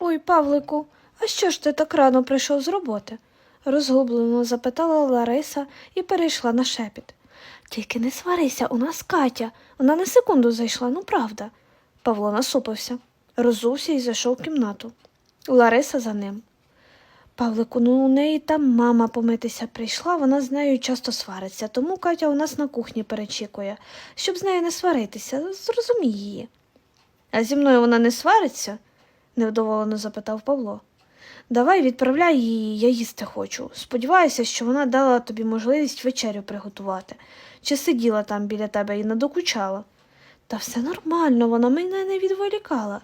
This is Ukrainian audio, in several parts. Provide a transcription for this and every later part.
Ой, Павлику, а що ж ти так рано прийшов з роботи? розгублено запитала Лариса і перейшла на шепіт. Тільки не сварися, у нас Катя. Вона на секунду зайшла, ну правда. Павло насупився, розувся і зайшов в кімнату. Лариса за ним. Павлику, ну у неї там мама помитися прийшла, вона з нею часто свариться, тому Катя у нас на кухні перечікує, щоб з нею не сваритися, зрозумій її. А зі мною вона не свариться? Невдоволено запитав Павло. Давай відправляй її, я їсти хочу. Сподіваюся, що вона дала тобі можливість вечерю приготувати, чи сиділа там біля тебе і надокучала. Та все нормально, вона мене не відволікала,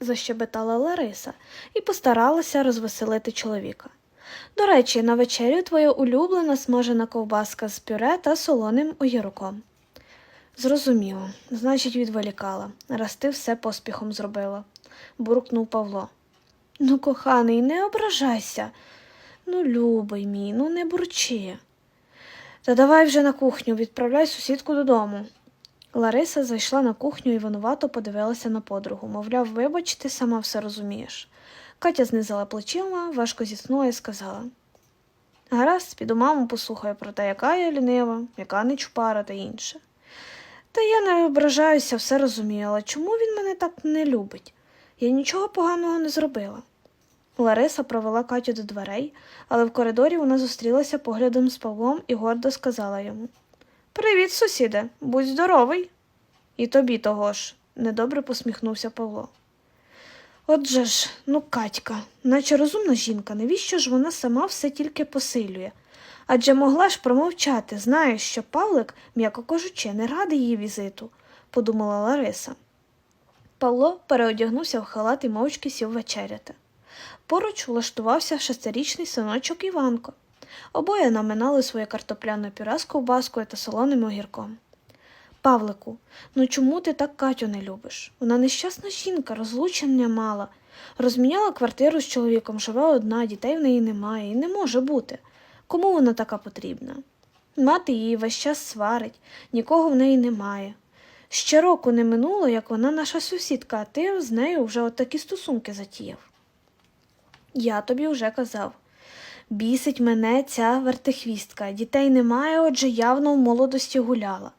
защебетала Лариса і постаралася розвеселити чоловіка. До речі, на вечерю твоя улюблена смажена ковбаска з пюре та солоним огірком. Зрозуміло, значить, відволікала, раз ти все поспіхом зробила, буркнув Павло. Ну, коханий, не ображайся. Ну, любий мій, ну не бурчи. Та давай вже на кухню, відправляй сусідку додому. Лариса зайшла на кухню і винувато подивилася на подругу, мовляв, вибач, ти сама все розумієш. Катя знизила плечима, важко зіснула і сказала Гаразд, піду маму послухаю про те, яка я лінива, яка не чупара та інше. Та я не ображаюся, все розумію, але чому він мене так не любить? Я нічого поганого не зробила. Лариса провела Катю до дверей, але в коридорі вона зустрілася поглядом з Павлом і гордо сказала йому Привіт, сусіде, будь здоровий. І тобі того ж, недобре посміхнувся Павло. Отже ж, ну, Катька, наче розумна жінка, навіщо ж вона сама все тільки посилює? Адже могла ж промовчати, знаєш, що Павлик, м'яко кажучи, не радий її візиту, подумала Лариса. Павло переодягнувся в халат і мовчки сів вечеряти. Поруч влаштувався шестирічний синочок Іванко. Обоє наминали своє картопляне пюре з ковбаскою та солоним огірком. Павлику, ну чому ти так Катю не любиш? Вона нещасна жінка, розлучення мала. Розміняла квартиру з чоловіком, живе одна, дітей в неї немає і не може бути. Кому вона така потрібна? Мати її весь час сварить, нікого в неї немає. Ще року не минуло, як вона наша сусідка, а ти з нею вже отакі стосунки затіяв. Я тобі вже казав. Бісить мене ця вертихвістка. Дітей немає, отже явно в молодості гуляла.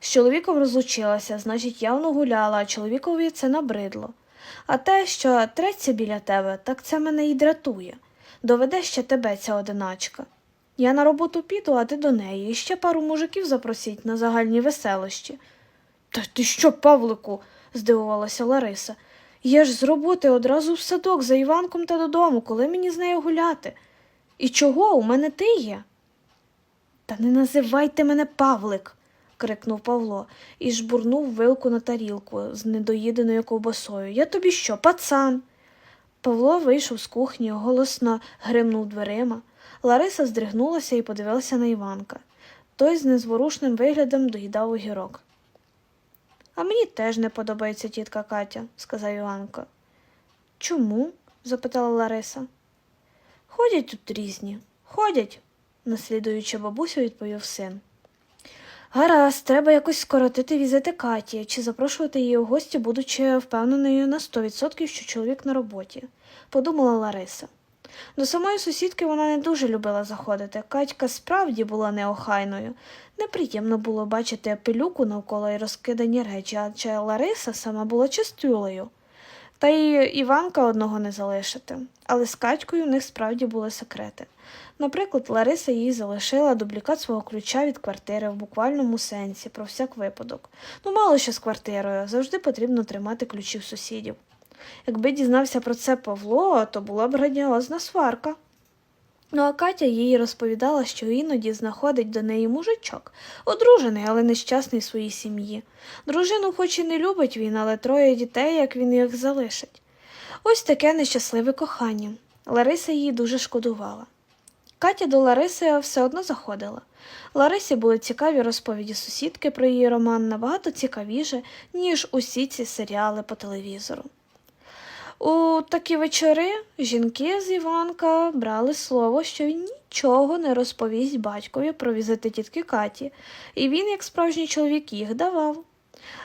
З чоловіком розлучилася, значить, явно гуляла, а чоловікові це набридло. А те, що треться біля тебе, так це мене і дратує. Доведе ще тебе ця одиначка. Я на роботу піду, а ти до неї, і ще пару мужиків запросіть на загальні веселощі. Та ти що, Павлику? здивувалася Лариса. Я ж з роботи одразу в садок за Іванком та додому, коли мені з нею гуляти. І чого у мене ти є? Та не називайте мене Павлик, крикнув Павло і жбурнув вилку на тарілку з недоїденою ковбасою. Я тобі що, пацан? Павло вийшов з кухні, голосно гримнув дверима. Лариса здригнулася і подивилася на Іванка. Той з незворушним виглядом доїдав огірок. А мені теж не подобається тітка Катя, сказав Іванко. Чому? запитала Лариса. Ходять тут різні. Ходять, наслідуючи бабусю, відповів син. Гаразд, треба якось скоротити візити Каті чи запрошувати її у гості, будучи впевненою на 100%, що чоловік на роботі, подумала Лариса. До самої сусідки вона не дуже любила заходити. Катька справді була неохайною. Неприємно було бачити пилюку навколо і розкидані речі, адже Лариса сама була чистюлею. Та й Іванка одного не залишити. Але з Катькою в них справді були секрети. Наприклад, Лариса їй залишила дублікат свого ключа від квартири в буквальному сенсі, про всяк випадок. Ну, мало що з квартирою, завжди потрібно тримати ключі в сусідів. Якби дізнався про це Павло, то була б граніозна сварка. Ну, а Катя їй розповідала, що іноді знаходить до неї мужичок, одружений, але нещасний своїй сім'ї. Дружину хоч і не любить він, але троє дітей, як він їх залишить. Ось таке нещасливе кохання. Лариса її дуже шкодувала. Катя до Лариси все одно заходила. Ларисі були цікаві розповіді сусідки про її роман набагато цікавіше, ніж усі ці серіали по телевізору. У такі вечори жінки з Іванка брали слово, що він нічого не розповість батькові про візити тітки Каті, і він, як справжній чоловік, їх давав.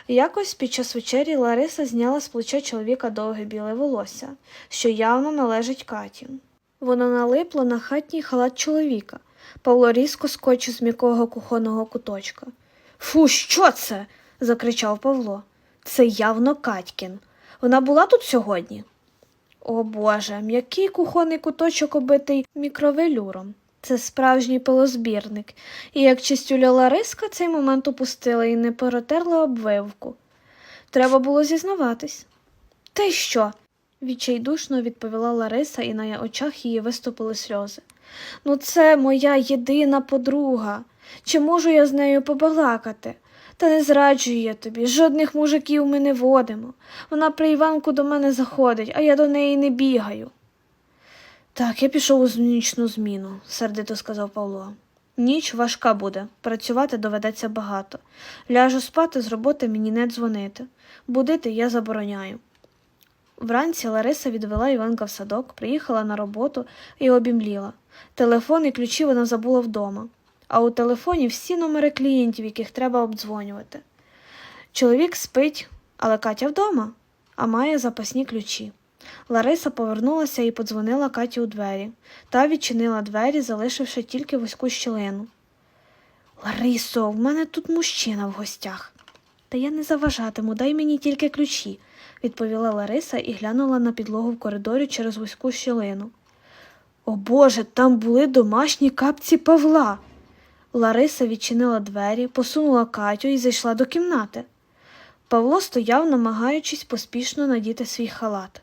Якось під час вечері Лариса зняла з плеча чоловіка довге біле волосся, що явно належить Каті. Воно налипло на хатній халат чоловіка. Павло різко скочив з м'якого кухонного куточка. Фу, що це? закричав Павло. Це явно Катькін. Вона була тут сьогодні? О Боже, м'який кухонний куточок обитий мікровелюром. Це справжній пилозбірник, і як чистюля Лариска цей момент упустила і не протерла обвивку. Треба було зізнаватись. Й що? відчайдушно відповіла Лариса, і на очах її виступили сльози. Ну, це моя єдина подруга. Чи можу я з нею побалакати? Та не зраджую я тобі, жодних мужиків ми не водимо. Вона при Іванку до мене заходить, а я до неї не бігаю. Так, я пішов у нічну зміну, сердито сказав Павло. Ніч важка буде, працювати доведеться багато. Ляжу спати з роботи мені не дзвонити. Будити я забороняю. Вранці Лариса відвела Іванка в садок, приїхала на роботу і обімліла. Телефон і ключі вона забула вдома, а у телефоні всі номери клієнтів, яких треба обдзвонювати. Чоловік спить, але Катя вдома, а має запасні ключі. Лариса повернулася і подзвонила Каті у двері. Та відчинила двері, залишивши тільки вузьку щілину. Ларисо, в мене тут мужчина в гостях. Та я не заважатиму, дай мені тільки ключі, відповіла Лариса і глянула на підлогу в коридорі через вузьку щілину. О Боже, там були домашні капці Павла. Лариса відчинила двері, посунула Катю і зайшла до кімнати. Павло стояв, намагаючись поспішно надіти свій халат.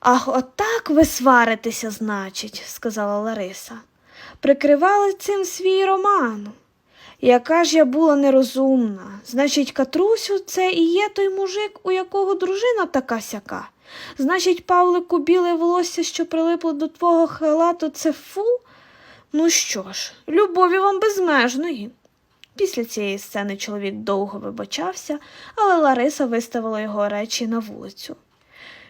Ах, отак ви сваритеся, значить, сказала Лариса. Прикривали цим свій роман. Яка ж я була нерозумна. Значить, Катрусю, це і є той мужик, у якого дружина така сяка. Значить, Павлику, біле волосся, що прилипло до твого халату, це фу? Ну що ж, любові вам безмежної. Після цієї сцени чоловік довго вибачався, але Лариса виставила його речі на вулицю.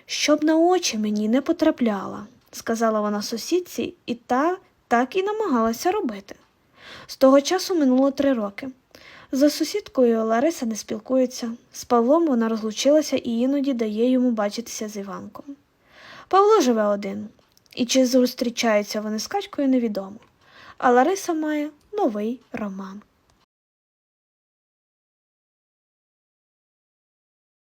Щоб на очі мені не потрапляла, сказала вона сусідці, і та так і намагалася робити. З того часу минуло три роки. За сусідкою Лариса не спілкується. З Павлом вона розлучилася і іноді дає йому бачитися з Іванком. Павло живе один, і чи зустрічаються вони з качкою, невідомо. А Лариса має новий роман.